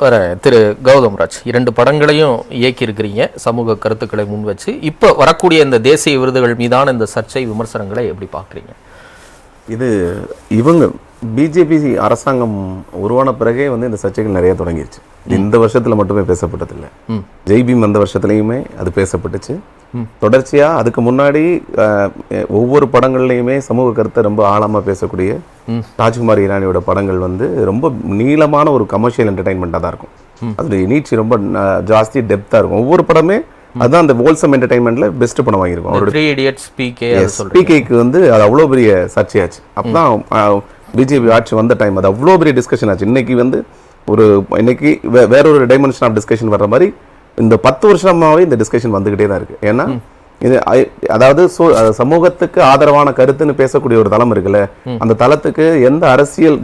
வர திரு கௌதம்ராஜ் இரண்டு படங்களையும் இயக்கியிருக்கிறீங்க சமூக கருத்துக்களை முன் வச்சு இப்போ வரக்கூடிய இந்த தேசிய விருதுகள் மீதான இந்த சர்ச்சை விமர்சனங்களை எப்படி பார்க்குறீங்க? இது இவங்க பிஜேபி அரசாங்கம் உருவான பிறகே வந்து இந்த சர்ச்சைகள் நிறைய தொடங்கிருச்சு. இது இந்த வருஷத்துல மட்டுமே பேசப்பட்டதில்லை. ஜெய்பீம் அந்த வருஷத்துலையுமே அது பேசப்பட்டுச்சு. தொடர்ச்சியா அதுக்கு முன்னாடி ஒவ்வொரு படங்கள்லையுமே சமூக கருத்தை ரொம்ப ஆழமா பேசக்கூடிய ராஜ்குமார் ஈரானியோட படங்கள் வந்து ரொம்ப நீளமான ஒரு கமர்ஷியல் என்டர்டைன்மெண்ட்டாக தான் இருக்கும். அதோடைய நீட்சி ரொம்ப ஜாஸ்தி டெப்த்தாக இருக்கும். ஒவ்வொரு படமே அதுதான் அந்த ஹோல்சம் என்டர்டைன்மெண்ட்ல பெஸ்ட் படம் வாங்கியிருக்கும் அவரோட பிகேக்கு வந்து அது அவ்வளோ பெரிய சர்ச்சையாச்சு. அப்பதான் பிஜேபி ஆட்சி வந்த டைம் அது அவ்வளோ பெரிய டிஸ்கஷன் ஆச்சு. இன்னைக்கு வந்து ஒரு இன்னைக்கு வேற ஒரு டைமென்ஷன் ஆஃப் டிஸ்கஷன் வர்ற மாதிரி இந்த பத்து வருஷமாவே இந்த டிஸ்கஷன் வந்துகிட்டே தான் இருக்கு. ஏன்னா இது அதாவது சமூகத்துக்கு ஆதரவான கருத்துன்னு பேசக்கூடிய ஒரு தளம் இருக்குல்ல அந்த தளத்துக்கு எந்த அரசியல்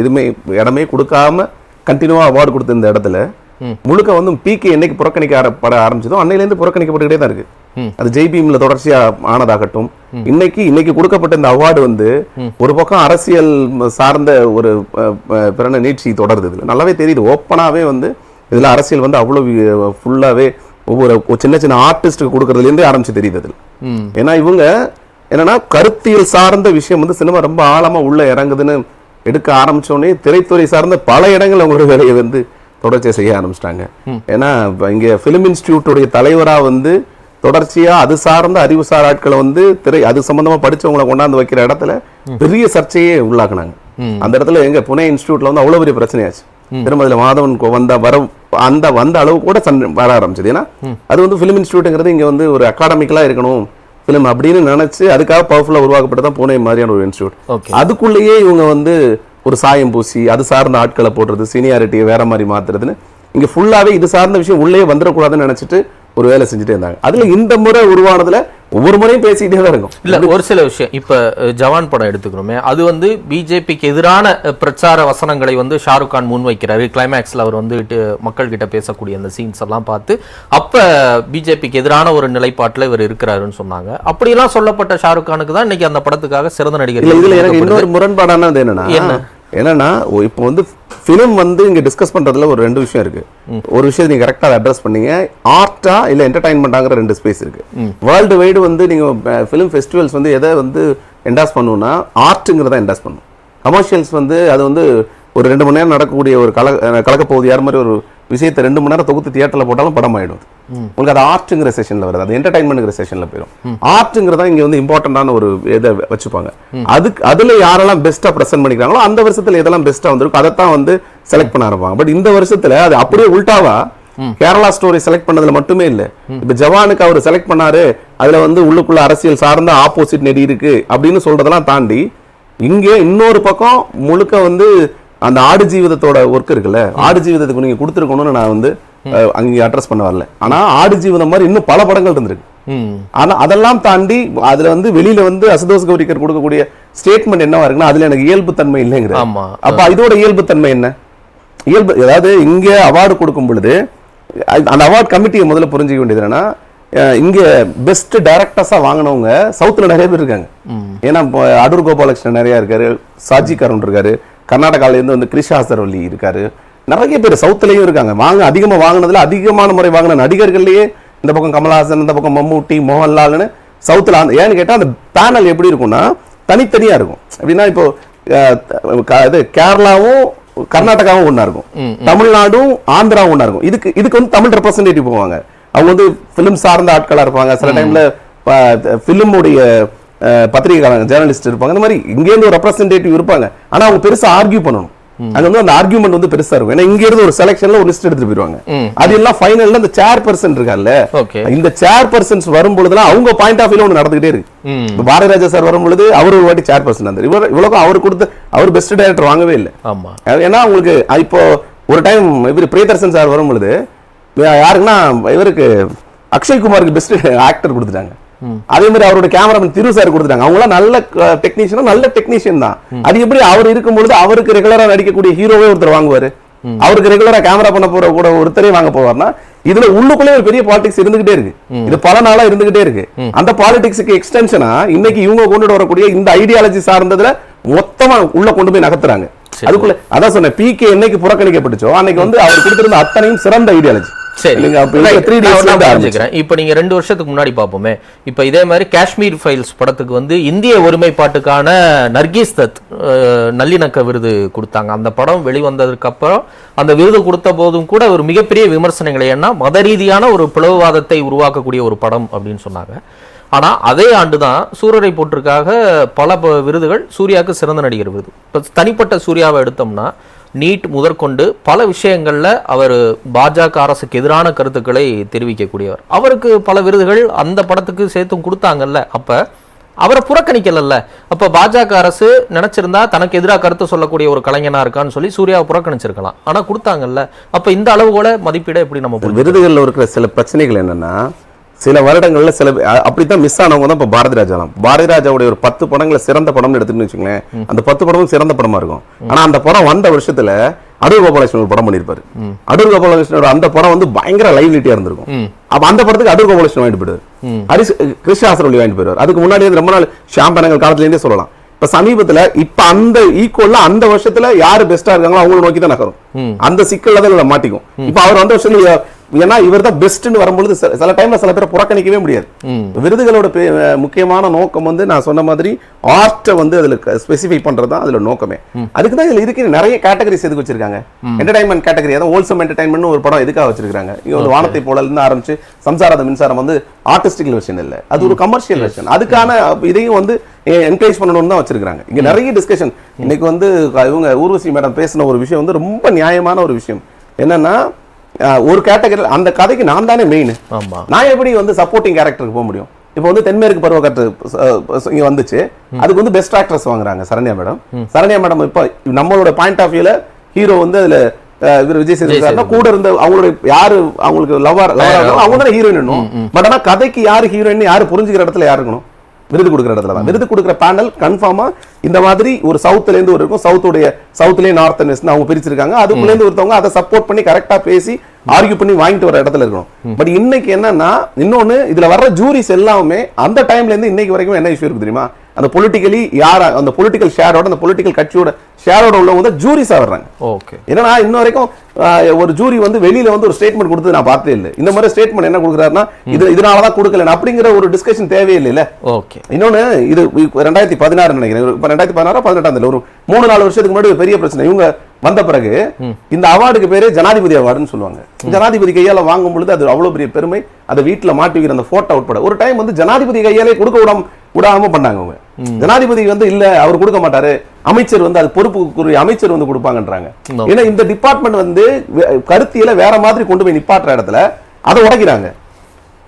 இதுமே இடமே கொடுக்காம கண்டினியூவா அவார்டு கொடுத்த இந்த இடத்துல முழுக்க வந்து பிகே என்னைக்கு புறக்கணிக்க ஆர- பட ஆரம்பிச்சதோ அன்னையிலேருந்து புறக்கணிக்கப்பட்டுக்கிட்டே தான் இருக்கு. அது ஜெய்பீம்ல தொடர்ச்சியா ஆனதாகட்டும். இன்னைக்கு இன்னைக்கு கொடுக்கப்பட்ட இந்த அவார்டு வந்து ஒரு பக்கம் அரசியல் சார்ந்த ஒரு பிறன நீட்சி தொடருது இதுல. நல்லாவே தெரியுது. ஓப்பனாவே வந்து இதுல அரசியல் வந்து அவ்வளவு ஃபுல்லாவே ஒவ்வொரு சின்ன சின்ன ஆர்டிஸ்டுக்கு கொடுக்கறதுலேருந்தே ஆரம்பிச்சு தெரியுது அதுல ஏன்னா இவங்க என்னன்னா கருத்தியல் சார்ந்த விஷயம் வந்து சினிமா ரொம்ப ஆழமா உள்ள இறங்குதுன்னு எடுக்க ஆரம்பிச்ச உடனே திரைத்துறை சார்ந்த பல இடங்கள் அவங்களோட வேலையை வந்து தொடர்ச்சியா செய்ய ஆரம்பிச்சிட்டாங்க. ஏன்னா இங்க பிலிம் இன்ஸ்டியூட்டோடைய தலைவரா வந்து தொடர்ச்சியா அது சார்ந்த அறிவுசார் ஆட்களை வந்து திரை அது சம்பந்தமா படிச்சவங்களை கொண்டாந்து வைக்கிற இடத்துல பெரிய சர்ச்சையே உள்ளாக்குனாங்க. அந்த இடத்துல எங்க புனே இன்ஸ்டியூட்ல வந்து அவ்வளவு பெரிய பிரச்சனையாச்சு. திரும்ப அதுல மாதவன் வந்த வர அந்த வந்த அளவு கூட சண்டை வர ஆரம்பிச்சது. ஏன்னா அது வந்து பிலிம் இன்ஸ்டியூட்டுங்கிறது இங்க வந்து ஒரு அகாடமிக்கலா இருக்கணும். ஃபிலிம் அப்படின்னு நினைச்சு அதுக்காக பவர்ஃபுல்லா உருவாக்கப்பட்டதான் பூனே மாதிரியான ஒரு இன்ஸ்டியூட் அதுக்குள்ளேயே இவங்க வந்து ஒரு சாயம் பூசி அது சார்ந்த ஆட்களை போடுறது சீனியாரிட்டியை வேற மாதிரி மாத்துறதுன்னு. இங்க ஃபுல்லாகவே இது சார்ந்த விஷயம் உள்ளே வந்துடக்கூடாதுன்னு நினச்சிட்டு ஒரு வேலை செஞ்சுட்டே இருந்தாங்க. அதுல இந்த முறை உருவானதுல ஒவ்வொரு முறையும் பேசிக்கிட்டே தான் இருக்கும். இல்ல ஒரு சில விஷயம். இப்ப ஜவான் படம் எடுத்துக்கிறோமே அது வந்து பிஜேபிக்கு எதிரான பிரச்சார வசனங்களை வந்து ஷாருக் கான் முன்வைக்கிறாரு. கிளைமேக்ஸ்ல அவர் வந்து மக்கள் கிட்ட பேசக்கூடிய அந்த சீன்ஸ் எல்லாம் பார்த்து அப்ப பிஜேபிக்கு எதிரான ஒரு நிலைப்பாட்டுல இவர் இருக்கிறாருன்னு சொன்னாங்க. அப்படியெல்லாம் சொல்லப்பட்ட ஷாருக் கானுக்கு தான் இன்னைக்கு அந்த படத்துக்காக சிறந்த நடிகர் இதுல எனக்கு. இன்னொரு முரண்பாடானது என்னன்னா என்னன்னா இப்போ வந்து ஃபிலிம் வந்து இங்க டிஸ்கஸ் பண்றதுல ஒரு ரெண்டு விஷயம் இருக்கு. ஒரு விஷயம் நீங்க கரெக்டா அட்ரஸ் பண்ணீங்க. ஆர்ட்டா இல்ல என்டர்டைன்மெண்டாங்கிற ரெண்டு ஸ்பேஸ் இருக்கு. வேர்ல்டு வைடு வந்து நீங்க ஃபிலிம் ஃபெஸ்டிவல்ஸ் வந்து எதை வந்து என்டாஸ் பண்ணுன்னா ஆர்ட்டுங்கிறத என்டாஸ் பண்ணும். கமர்ஷியல்ஸ் வந்து அது வந்து ஒரு ரெண்டு மணி நேரம் நடக்கக்கூடிய ஒரு கல அஹ் கலக்க போகுது யார் மாதிரி ஒரு விஷயத்தை ரெண்டு மணி நேரம் தொகுத்து தியேட்டர்ல போட்டாலும் படம் ஆயிடும் உங்களுக்கு அது ஆர்ட்டுங்கிற செஷன்ல வருது. அது என்டர்டைன்மெண்ட்ங்கிற செஷன்ல போயிடும் ஆர்ட்டுங்கிறதா இங்க வந்து இம்பார்ட்டன்டான ஒரு இதை வச்சுப்பாங்க. அதுக்கு அதுல யாரெல்லாம் பெஸ்டா பிரசன்ட் பண்ணிக்கிறாங்களோ அந்த வருஷத்துல எதெல்லாம் பெஸ்டா வந்திருக்கும் அதைத்தான் வந்து செலக்ட் பண்ண ஆரம்பிப்பாங்க. பட் இந்த வருஷத்துல அது அப்படியே உல்டாவா? கேரளா ஸ்டோரி செலக்ட் பண்ணதுல மட்டுமே இல்ல. இப்ப ஜவானுக்கு அவர் செலக்ட் பண்ணாரு. அதுல வந்து உள்ளுக்குள்ள அரசியல் சார்ந்த ஆப்போசிட் நெறி இருக்கு அப்படின்னு சொல்றதெல்லாம் தாண்டி இங்கே இன்னொரு பக்கம் முழுக்க வந்து அந்த ஆடு ஜீவிதத்தோட ஒர்க் இருக்குல்ல. ஆடு ஜீவிதத்துக்கு நீங்க கொடுத்துருக்கணும்னு நான் வந்து அங்க அட்ரஸ் பண்ண வரல. ஆனா ஆடு ஜீவிதம் மாதிரி இன்னும் பல படங்கள் இருந்திருக்கு. ம். ஆனா அதெல்லாம் தாண்டி அதுல வந்து வெளியில வந்து அசுதோஷ் கௌரிக்கர் கொடுக்கக்கூடிய ஸ்டேட்மெண்ட் என்னவா இருக்குன்னா அதுல எனக்கு இயல்பு தன்மை இல்லைங்கிற. அப்ப இதோட இயல்பு தன்மை என்ன? இயல்பு அதாவது இங்க அவார்டு கொடுக்கும் பொழுது அந்த அவார்ட் கமிட்டியை முதல்ல புரிஞ்சுக்க வேண்டியது என்னன்னா இங்க பெஸ்ட் டைரக்டர்ஸா வாங்கினவங்க சவுத்துல நிறைய பேர் இருக்காங்க. ஏன்னா இப்போ அடூர் கோபாலகிருஷ்ணன் நிறைய இருக்காரு சாஜி கருண் இருக்காரு கர்நாடகால இருந்து வந்து கிரிஷாசரவல்லி இருக்காரு நிறைய பேர் சவுத்துலயும் இருக்காங்க. வாங்க அதிகமா வாங்கினதுல அதிகமான முறை வாங்கின நடிகர்கள்லயே இந்த பக்கம் கமலஹாசன் இந்த பக்கம் மம்மூட்டி மோகன்லால்னு சவுத்துல அந்த- ஏன்னு கேட்டா அந்த பேனல் எப்படி இருக்கும்னா தனித்தனியா இருக்கும். அப்படின்னா இப்போ இது கேரளாவும் கர்நாடகாவும் ஒண்ணா இருக்கும். தமிழ்நாடும் ஆந்திராவும் ஒண்ணா இருக்கும். இதுக்கு இதுக்கு வந்து தமிழ் ரெப்ரசன்டேட்டிவ் போவாங்க. அவங்க வந்து பிலிம் சார்ந்த ஆட்களா இருப்பாங்க. சில டைம்ல பிலிமுடைய பத்திரிகைக்காரங்க ஜேர்னலிஸ்ட் இருப்பாங்க. இந்த மாதிரி இங்கேருந்து ஒரு ரெப்ரசன்டேட்டிவ் இருப்பாங்க. ஆனா அவங்க பெருசா ஆர்கியூ பண்ணணும். அங்க வந்து அந்த ஆர்கியூமெண்ட் வந்து பெருசா இருக்கும். ஏன்னா இங்க இருந்து ஒரு செலக்ஷன்ல ஒரு லிஸ்ட் எடுத்துட்டு போயிருவாங்க. அது எல்லாம் ஃபைனல்ல அந்த சேர் பர்சன் இருக்கார்ல இந்த சேர் பர்சன்ஸ் வரும் பொழுதுலாம் அவங்க பாயிண்ட் ஆஃப் வியூல ஒன்று நடந்துகிட்டே இருக்கு. பாரதிராஜா சார் வரும் பொழுது அவர் ஒரு வாட்டி சேர் பர்சன் இருந்தார் இவர் இவ்வளவு அவர் கொடுத்த அவர் பெஸ்ட் டைரக்டர் வாங்கவே இல்லை. ஏன்னா உங்களுக்கு இப்போ ஒரு டைம் இவர் பிரியதர்சன் சார் வரும் பொழுது யாருக்குன்னா இவருக்கு அக்ஷய் குமாருக்கு பெஸ்ட் ஆக்டர் கொடுத்துட்டாங்க. அதே மாதிரி அவரோட கேமராமேன் திரு சார் கொடுத்துட்டாங்க. அவங்களாம் நல்ல டெக்னீஷியன் நல்ல டெக்னீஷியன் தான். அது எப்படி அவர் இருக்கும் பொழுது அவருக்கு ரெகுலரா நடிக்கக்கூடிய ஹீரோவே ஒருத்தர் வாங்குவாரு. அவருக்கு ரெகுலரா கேமரா பண்ண போற கூட ஒருத்தரே வாங்க போவார்னா இதுல உள்ளுக்குள்ளே ஒரு பெரிய பாலிடிக்ஸ் இருந்துகிட்டே இருக்கு. இது பல நாளா இருந்துகிட்டே இருக்கு. அந்த பாலிடிக்ஸுக்கு எக்ஸ்டென்ஷனா இன்னைக்கு இவங்க கொண்டுட்டு வரக்கூடிய இந்த ஐடியாலஜி சார்ந்ததுல மொத்தமா உள்ள கொண்டு போய் நகர்த்துறாங்க. அதுக்குள்ள அதான் சொன்னேன் பிகே என்னைக்கு புறக்கணிக்கப்பட்டுச்சோ அன்னைக்கு வந்து அவர் கொடுத்திருந்த அத்தனையும் சிறந்த ஐடியாலஜி சரி. புரிஞ்சுக்கிறேன் இப்போ நீங்க ரெண்டு வருஷத்துக்கு முன்னாடி பார்ப்போமே இப்போ இதே மாதிரி காஷ்மீர் ஃபைல்ஸ் படத்துக்கு வந்து இந்திய ஒருமைப்பாட்டுக்கான நர்கீஸ் தத் நல்லிணக்க விருது கொடுத்தாங்க. அந்த படம் வெளிவந்ததுக்கு அப்புறம் அந்த விருது கொடுத்த போதும் கூட ஒரு மிகப்பெரிய விமர்சனங்களை ஏன்னா மத ரீதியான ஒரு பிளவுவாதத்தை உருவாக்கக்கூடிய ஒரு படம் அப்படின்னு சொன்னாங்க. ஆனா அதே ஆண்டு தான் சூரரை போட்டிருக்காக பல விருதுகள் சூர்யாவுக்கு சிறந்த நடிகர் விருது. இப்போ தனிப்பட்ட சூர்யாவை எடுத்தோம்னா நீட் முதற்கொண்டு பல விஷயங்களில் அவர் பாஜக அரசுக்கு எதிரான கருத்துக்களை தெரிவிக்கக்கூடியவர். அவருக்கு பல விருதுகள் அந்த படத்துக்கு சேர்த்தும் கொடுத்தாங்கல்ல. அப்போ அவரை புறக்கணிக்கலல்ல. அப்போ பாஜக அரசு நினச்சிருந்தா தனக்கு எதிராக கருத்து சொல்லக்கூடிய ஒரு கலைஞனாக இருக்கான்னு சொல்லி சூர்யாவை புறக்கணிச்சிருக்கலாம். ஆனால் கொடுத்தாங்கல்ல. அப்போ இந்த அளவு கூட மதிப்பீடை எப்படி நம்ம விருதுகளில் இருக்கிற சில பிரச்சனைகள் என்னென்னா சில வருடங்கள்ல சில அ- அப்படித்தான் மிஸ் ஆனவங்க தான் இப்ப பாரதி ராஜாலாம். பாரதி ராஜாவுடைய ஒரு பத்து படங்களை சிறந்த படம்னு எடுத்துன்னு வச்சுங்களேன் அந்த பத்து படமும் சிறந்த படமா இருக்கும். ஆனா அந்த படம் வந்த வருஷத்துல அடூர் கோபாலகிருஷ்ணன் ஒரு படம் பண்ணியிருப்பாரு. அடூர் கோபாலகிருஷ்ணன் அந்த படம் வந்து பயங்கர லைவ்லிட்டியா இருந்திருக்கும். அப்ப அந்த படத்துக்கு அடூர் கோபாலகிருஷ்ணன் வாங்கிட்டு போயிடுவார். ஹரிஷ் கிருஷ்ணாசரவழி வாங்கிட்டு போயிடுவார். அதுக்கு முன்னாடி வந்து ரொம்ப நாள் ஷாம்பனங்கள் காலத்துல இருந்தே சொல்லலாம். இப்ப சமீபத்துல இப்ப அந்த ஈக்குவல்ல அந்த வருஷத்துல யாரு பெஸ்டா இருக்காங்களோ அவங்கள நோக்கி தான் நகரும். அந்த சிக்கல்ல தான் மாட்டிக்கும். இப்ப அவர் வந்த வருஷத்துல ஏன்னா இவர் தான் பெஸ்ட்னு வரும்பொழுது சில- டைம்ல சில பேரை புறக்கணிக்கவே முடியாது. விருதுகளோட முக்கியமான நோக்கம் வந்து நான் சொன்ன மாதிரி ஆர்ட்டை வந்து அதுல ஸ்பெசிஃபை பண்றது தான் அதுல நோக்கமே. அதுக்கு தான் இதுல இருக்கிற நிறைய கேட்டகரிஸ் எதுக்கு வச்சிருக்காங்க? என்டர்டைன்மெண்ட் கேட்டகரி அதான் ஹோல்சம் என்டர்டைன்மெண்ட் ஒரு படம் எதுக்காக வச்சிருக்காங்க? ஒரு வானத்தை போல இருந்து ஆரம்பிச்சு சம்சாரத மின்சாரம் வந்து ஆர்டிஸ்டிக்கல் வெர்ஷன் இல்ல. அது ஒரு கமர்ஷியல் வெர்ஷன் அதுக்கான இதையும் வந்து என்கரேஜ் பண்ணணும்னு தான் வச்சிருக்காங்க. இங்க நிறைய டிஸ்கஷன் இன்னைக்கு வந்து இவங்க ஊர்வசி மேடம் பேசின ஒரு விஷயம் வந்து ரொம்ப நியாயமான ஒரு விஷயம். என்னன்னா ஒரு கேட்டகரி அந்த கதைக்கு நான் தானே மெயின் நான் எப்படி வந்து சப்போர்ட்டிங் கேரக்டருக்கு போக முடியும்? இப்போ வந்து தென்மேற்கு அஹ், இங்க வந்துச்சு. அதுக்கு வந்து பெஸ்ட் ஆக்ட்ரஸ் வாங்குறாங்க சரண்யா மேடம். சரண்யா மேடம் இப்போ நம்மளோட பாயிண்ட் ஆஃப் வியூல ஹீரோ வந்து அதுல இவர் விஜய் சேதுபதி கூட இருந்த அவங்களுடைய யாரு அவங்களுக்கு லவர் லவர் அவங்க தானே ஹீரோயின் பட் ஆனா கதைக்கு யாரு ஹீரோயின் யாரு புரிஞ்சுக்கிற இடத்துல யாரு இருக்கணும்? விருது கொடுக்குற இடத்துல தான். விருது கொடுக்குற பேனல் கன்ஃபார்மா இந்த மாதிரி ஒரு சவுத்துல இருந்து ஒரு இருக்கும். சவுத்துடைய சவுத்துலயே நார்த் வெஸ்ட் அவங்க பிரிச்சிருக்காங்க. அதுக்குள்ள இருந்து ஒருத்தவங்க அதை சப்போர்ட் பண்ணி கரெக்டா பேசி ஆர்கியூ பண்ணி வாங்கிட்டு வர இடத்துல இருக்கணும். பட் இன்னைக்கு என்னன்னா இன்னொன்னு இதுல வர்ற ஜூரிஸ் எல்லாமே அந்த டைம்ல இருந்து இன்னைக்கு வரைக்கும் என்ன இஷ்யூ இருக்கு தெரியுமா? அந்த பொலிட்டிக்கலி யார் அந்த பொலிட்டிக்கல் ஷேரோட அந்த பொலிட்டிக்கல் கட்சியோட ஷேரோட உள்ளவங்க வந்து ஜூரிஸா வர்றாங்க. ஓகே என்னன்னா இன்ன வரைக்கும் ஒரு ஜூரி வந்து வெளியில வந்து ஒரு ஸ்டேட்மெண்ட் கொடுத்து நான் பார்த்தே இல்லை. இந்த மாதிரி ஸ்டேட்மெண்ட் என்ன கொடுக்குறாருன்னா இது இதனால தான் கொடுக்கல அப்படிங்கிற ஒரு டிஸ்கஷன் தேவையில்லை ஓகே இன்னொன்னு இது ரெண்டாயிரத்தி பதினாறு நினைக்கிறேன். இப்ப ரெண்டாயிரத்தி பதினாறு பதினெட்டாம் ஒரு மூணு நாலு வருஷத்துக்கு முன்னாடி பெரிய பிரச்சனை. இவங்க வந்த பிறகு இந்த அவார்டுக்கு பேரு ஜனாதிபதி அவார்டுன்னு சொல்லுவாங்க. ஜனாதிபதி கையால வாங்கும் பொழுது அது அவ்வளவு பெரிய பெருமை. அதை வீட்டுல மாட்டி வைக்கிற அந்த போட்டோ உட்பட. ஒரு டைம் வந்து ஜனாதிபதி கையாலே கொடுக்க விடாம விடாம பண்ணாங்க அவங்க. ஜனாதிபதி வந்து இல்ல அவர் கொடுக்க மாட்டாரு. அமைச்சர் வந்து அது பொறுப்புக்குரிய அமைச்சர் வந்து கொடுப்பாங்கன்றாங்க. ஏன்னா இந்த டிபார்ட்மெண்ட் வந்து கருத்தியல வேற மாதிரி கொண்டு போய் நிப்பாட்டுற இடத்துல அதை உடைக்கிறாங்க.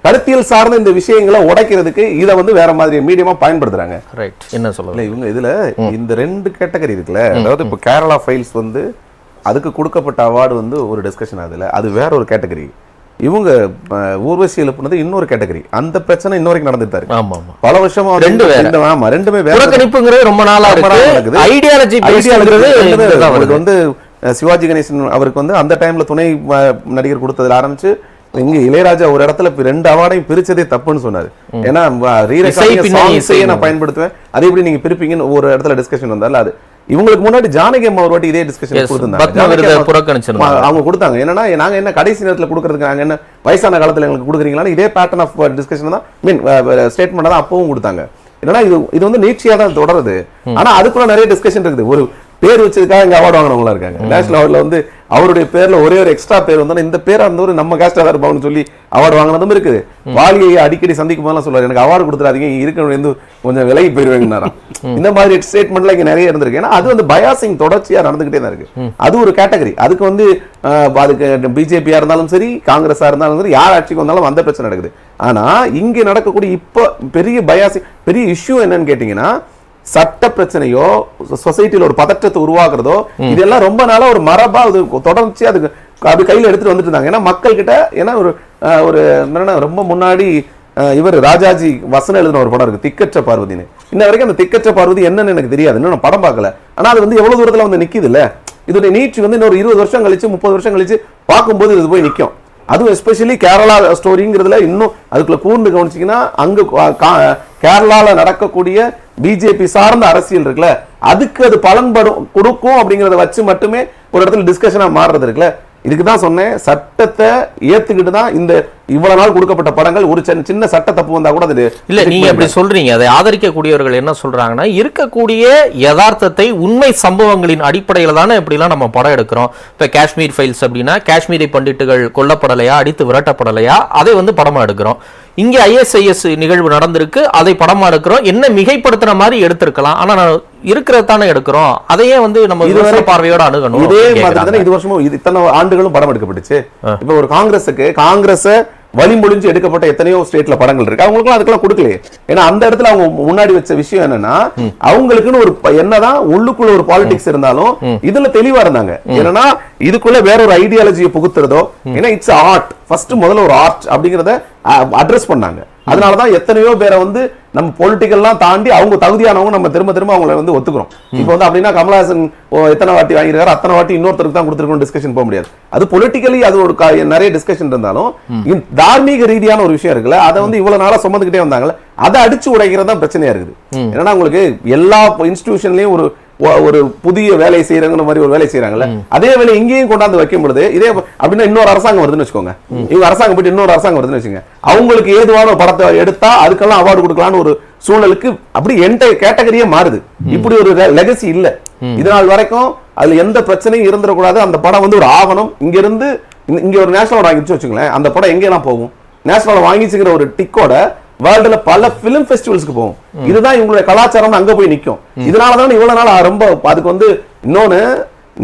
கருத்தியல் சார்ந்த இந்த விஷயங்களை உடைக்கிறதுக்கு இதை வந்து வேற மாதிரி மீடியமா பயன்படுத்துறாங்க. ரைட் என்ன இல்ல இவங்க இதுல இந்த ரெண்டு கேட்டகரி இருக்குல்ல. அதாவது இப்ப கேரளா ஃபைல்ஸ் வந்து அதுக்கு கொடுக்கப்பட்ட அவார்டு வந்து ஒரு டிஸ்கஷன் அதுல. அது வேற ஒரு கேட்டகரி இவங்க ஊர்வசி எழுப்புனது இன்னொரு கேட்டகரி அந்த பிரச்சனை இன்ன வரைக்கும் நடந்துட்டு இருக்கு. ஆமா ஆமா. பல வருஷமா ரெண்டு ஆமா ரெண்டுமே வேற. புறக்கணிப்புங்கிறது ரொம்ப நாளா இருக்கு. ஐடியாலஜி வருது. வந்து சிவாஜி கணேசன் அவருக்கு வந்து அந்த டைம்ல துணை நடிகர் கொடுத்ததுல ஆரம்பிச்சு இங்க இளையராஜா ஒரு இடத்துல ரெண்டு அவார்டையும் பிரிச்சதே தப்புன்னு சொன்னாரு. ஏன்னா நான் பயன்படுத்துவேன். அதை எப்படி நீங்க பிரிப்பீங்கன்னு ஒரு இடத்துல டிஸ்கஷன் வந்தால அது. இவங்களுக்கு முன்னாடி ஜானகி அம்மா ஒரு வாட்டி இதே டிஸ்கஷன் கொடுத்திருந்தாங்க. புறக்கணிச்சிருந்தாங்க. அவங்க கொடுத்தாங்க. என்னன்னா நாங்க என்ன கடைசி நேரத்துல கொடுக்கறதுக்கு நாங்க என்ன வயசான காலத்துல எங்களுக்கு கொடுக்குறீங்களான்னு இதே பேட்டர்ன் ஆஃப் டிஸ்கஷன் தான் மீன் ஸ்டேட்மெண்ட் தான் அப்பவும் கொடுத்தாங்க. என்னன்னா இது இது வந்து நீட்சியா தான் தொடருது. ஆனா அதுக்குள்ள நிறைய டிஸ்கஷன் இருக்குது. ஒரு பேர் வச்சதுக்காக இங்க அவார்டு வாங்கினவங்களா இருக்காங்க. நேஷனல் அவார்ட்ல வந்து அவருடைய பேர்ல ஒரே ஒரு எக்ஸ்ட்ரா பேர் வந்தா இந்த பேரா இருந்தவர் நம்ம காஸ்டா தான் இருப்பாங்கன்னு சொல்லி அவார்டு வாங்கினதும் இருக்குது. வாலியை அடிக்கடி சந்திக்கும் போதெல்லாம் சொல்லுவாரு எனக்கு அவார்டு கொடுத்துறாதீங்க இருந்து கொஞ்சம் விலகி போயிருவேங்கன்னாராம். இந்த மாதிரி ஸ்டேட்மெண்ட்ல இங்க நிறைய இருந்திருக்கு. ஏன்னா அது வந்து பயாசிங் தொடர்ச்சியா நடந்துகிட்டே தான் இருக்கு. அது ஒரு கேட்டகரி அதுக்கு வந்து அதுக்கு பிஜேபியா இருந்தாலும் சரி காங்கிரஸா இருந்தாலும் சரி யார் ஆட்சிக்கு வந்தாலும் அந்த பிரச்சனை நடக்குது. ஆனா இங்க நடக்கக்கூடிய இப்போ பெரிய பயாசி பெரிய இஷ்யூ என்னன்னு கேட்டீங்கன்னா சட்ட பிரச்சனையோ சொசைட்டில ஒரு பதற்றத்தை உருவாக்குறதோ இதெல்லாம் ரொம்ப நாளா ஒரு மரபா அது தொடர்ச்சி அதுக்கு அது கையில எடுத்துட்டு வந்துட்டு இருந்தாங்க. ஏன்னா மக்கள் கிட்ட ஏன்னா ஒரு ஒரு என்னன்னா ரொம்ப முன்னாடி இவர் ராஜாஜி வசனம் எழுதின ஒரு படம் இருக்கு திக்கற்ற பார்வதின்னு. இன்ன வரைக்கும் அந்த திக்கற்ற பார்வதி என்னன்னு எனக்கு தெரியாது. இன்னும் நான் படம் பார்க்கல. ஆனா அது வந்து எவ்வளவு தூரத்துல வந்து நிக்குது இல்ல? இதோட நீட்சி வந்து இன்னொரு இருபது வருஷம் கழிச்சு முப்பது வருஷம் கழிச்சு பார்க்கும்போது இது போய் நிக்கும். அதுவும் எஸ்பெஷலி கேரளா ஸ்டோரிங்கிறதுல இன்னும் அதுக்குள்ள கூர்ந்து கவனிச்சிங்கன்னா அங்கே கா- நடக்கக்கூடிய பிஜேபி சார்ந்த அரசியல் இருக்குல்ல அதுக்கு அது பலன்படும் கொடுக்கும் அப்படிங்கிறத வச்சு மட்டுமே ஒரு இடத்துல டிஸ்கஷனாக மாறுறது இருக்குல்ல. இதுக்கு தான் சொன்னேன் சட்டத்தை ஏத்துக்கிட்டு தான் இந்த இவ்வளவு நாள் கொடுக்கப்பட்ட படங்கள் ஒரு சின்ன சின்ன சட்ட தப்பு வந்தா கூட அது இல்ல நீங்க அப்படி சொல்றீங்க. அதை ஆதரிக்கக்கூடியவர்கள் என்ன சொல்றாங்கன்னா இருக்கக்கூடிய யதார்த்தத்தை உண்மை சம்பவங்களின் அடிப்படையில தானே இப்படிலாம் நம்ம படம் எடுக்கிறோம். இப்ப காஷ்மீர் ஃபைல்ஸ் அப்படின்னா காஷ்மீரி பண்டிட்டுகள் கொல்லப்படலையா அடித்து விரட்டப்படலையா அதை வந்து படமா எடுக்கிறோம். இங்க ஐஎஸ்ஐஎஸ் நிகழ்வு நடந்திருக்கு அதை படமா எடுக்கிறோம். என்ன மிகைப்படுத்துற மாதிரி எடுத்திருக்கலாம். ஆனா நான் இருக்கிறது தானே எடுக்கிறோம். அதையே வந்து நம்ம இதுவரை- பார்வையோட அணுகணும். இதே மாதிரி இது வருஷமும் இது இத்தனை ஆண்டுகளும் படம் எடுக்கப்பட்டுச்சு. இப்ப ஒரு காங்கிரஸுக்கு காங்கிரஸ வழிமொழிஞ்சு எடுக்கப்பட்ட எத்தனையோ ஸ்டேட்ல படங்கள் இருக்கு. அவங்களுக்குலாம் அதுக்கெல்லாம் கொடுக்கலையே. ஏன்னா அந்த இடத்துல அவங்க முன்னாடி வச்ச விஷயம் என்னன்னா அவங்களுக்குன்னு ஒரு என்னதான் உள்ளுக்குள்ள ஒரு பாலிடிக்ஸ் இருந்தாலும் இதுல தெளிவா இருந்தாங்க. என்னன்னா இதுக்குள்ள வேற ஒரு ஐடியாலஜியை புகுத்துறதோ ஏன்னா இட்ஸ் ஆர்ட் ஃபர்ஸ்ட் முதல்ல ஒரு ஆர்ட் அப்படிங்கறத அட்ரஸ் பண்ணாங்க. அதனாலதான் எத்தனையோ பேரை வந்து நம்ம பொலிட்டிக்கல்லாம் தாண்டி அவங்க தகுதியானவங்க நம்ம திரும்ப திரும்ப அவங்கள வந்து ஒத்துக்கிறோம். இப்போ வந்து அப்படின்னா கமலஹாசன் எத்தனை வாட்டி வாங்கியிருக்காரு? அத்தனை வாட்டி இன்னொருத்தருக்கு தான் கொடுத்துருக்கோம் டிஸ்கஷன் போக முடியாது. அது பொலிட்டிக்கலி அது ஒரு நிறைய டிஸ்கஷன் இருந்தாலும் தார்மீக ரீதியான ஒரு விஷயம் இருக்குல்ல அதை வந்து இவ்வளவு நாளா சுமந்துக்கிட்டே வந்தாங்கல்ல அதை அடிச்சு உடைக்கிறது தான் பிரச்சனையா இருக்குது. ஏன்னா உங்களுக்கு எல்லா இன்ஸ்டிடியூஷன்லயும் ஒரு ஒரு புதிய வேலை செய்யறங்கிற மாதிரி ஒரு வேலை செய்யறாங்கல்ல அதே வேலை இங்கேயும் கொண்டாந்து வைக்கும் பொழுது இதே அப்படின்னா இன்னொரு அரசாங்கம் வருதுன்னு வச்சுக்கோங்க. இவங்க அரசாங்கம் போயிட்டு இன்னொரு அரசாங்கம் வருதுன்னு வச்சுங்க. அவங்களுக்கு ஏதுவான படத்தை எடுத்தா அதுக்கெல்லாம் அவார்டு கொடுக்கலாம்னு ஒரு சூழலுக்கு அப்படி என்ட கேட்டகரியே மாறுது. இப்படி ஒரு லெகசி இல்ல. இது நாள் வரைக்கும் அதுல எந்த பிரச்சனையும் இருந்துடக்கூடாது. அந்த படம் வந்து ஒரு ஆவணம். இங்க இருந்து இங்க- இங்க ஒரு நேஷனல் வாங்கிச்சு வச்சுங்களேன். அந்த படம் எங்கெல்லாம் போகும்? நேஷனல் வாங்கிச்சுங்கிற ஒரு டிக்கோட வேர்ல்டுல பல பிலிம் ஃபெஸ்டிவல்ஸ்க்கு போகும் இதுதான் இவங்களுடைய கலாச்சாரம் அங்க போய் நிக்கும். இதனால தான் இவ்வளவு நாள் ரொம்ப அதுக்கு வந்து இன்னொன்னு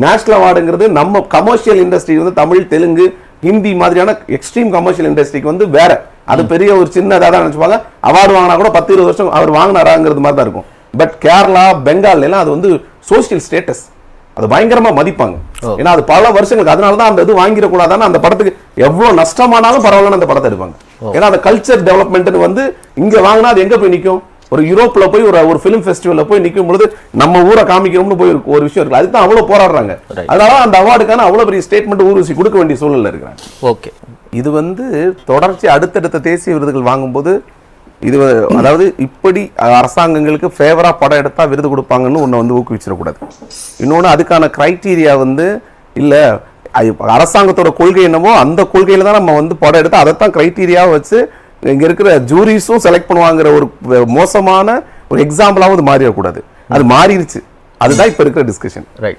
நேஷனல் அவார்டுங்கிறது நம்ம கமர்ஷியல் இண்டஸ்ட்ரி வந்து தமிழ் தெலுங்கு ஹிந்தி மாதிரியான எக்ஸ்ட்ரீம் கமர்ஷியல் இண்டஸ்ட்ரிக்கு வந்து வேற. அது பெரிய ஒரு சின்ன இதாக தான் நினைச்சுப்பாங்க. அவார்டு வாங்கினா கூட பத்து இருபது வருஷம் அவர் வாங்கினாராங்கிறது மாதிரி தான் இருக்கும். பட் கேரளா பெங்கால் எல்லாம் அது வந்து சோஷியல் ஸ்டேட்டஸ் அது பயங்கரமா மதிப்பாங்க. ஏன்னா அது பல வருஷங்களுக்கு அதனால தான் அந்த இது வாங்கிடக்கூடாதான்னு அந்த படத்துக்கு எவ்வளவு நஷ்டமானாலும் பரவாயில்லன்னு அந்த படத்தை எடுப்பாங்க. ஏன்னா அந்த கல்ச்சர் டெவலப்மெண்ட்னு வந்து இங்க வாங்கினா அது எங்க போய் நிக்கும்? ஒரு யூரோப்ல போய் ஒரு ஒரு ஃபிலிம் ஃபெஸ்டிவல்ல போய் நிக்கும் பொழுது நம்ம ஊரை காமிக்கணும்னு போய் ஒரு- விஷயம் இருக்கு. அதுக்கு தான் அவ்வளவு போராடுறாங்க. அதனால அந்த அவார்டுக்கான அவ்வளவு பெரிய ஸ்டேட்மெண்ட் ஊர்வசி கொடுக்க வேண்டிய சூழல்ல இருக்கிறாங்க. ஓகே. இது வந்து தொடர்ச்சி அடுத்தடுத்த தேசிய விருதுகள் வாங்கும்போது இது அதாவது இப்படி அரசாங்கங்களுக்கு ஃபேவராக படம் எடுத்தா விருது கொடுப்பாங்கன்னு ஒன்று வந்து ஊக்குவிச்சிடக்கூடாது. இன்னொன்று அதுக்கான க்ரைட்டீரியா வந்து இல்லை அரசாங்கத்தோட கொள்கை என்னமோ அந்த கொள்கையில் தான் நம்ம வந்து படம் எடுத்து அதைத்தான் க்ரைட்டீரியாவை வச்சு இங்கே இருக்கிற ஜூரிஸும் செலக்ட் பண்ணுவாங்கிற ஒரு மோசமான ஒரு எக்ஸாம்பிளாவது மாறிடக்கூடாது. அது மாறிடுச்சு அதுதான் இப்போ இருக்கிற டிஸ்கஷன் ரைட்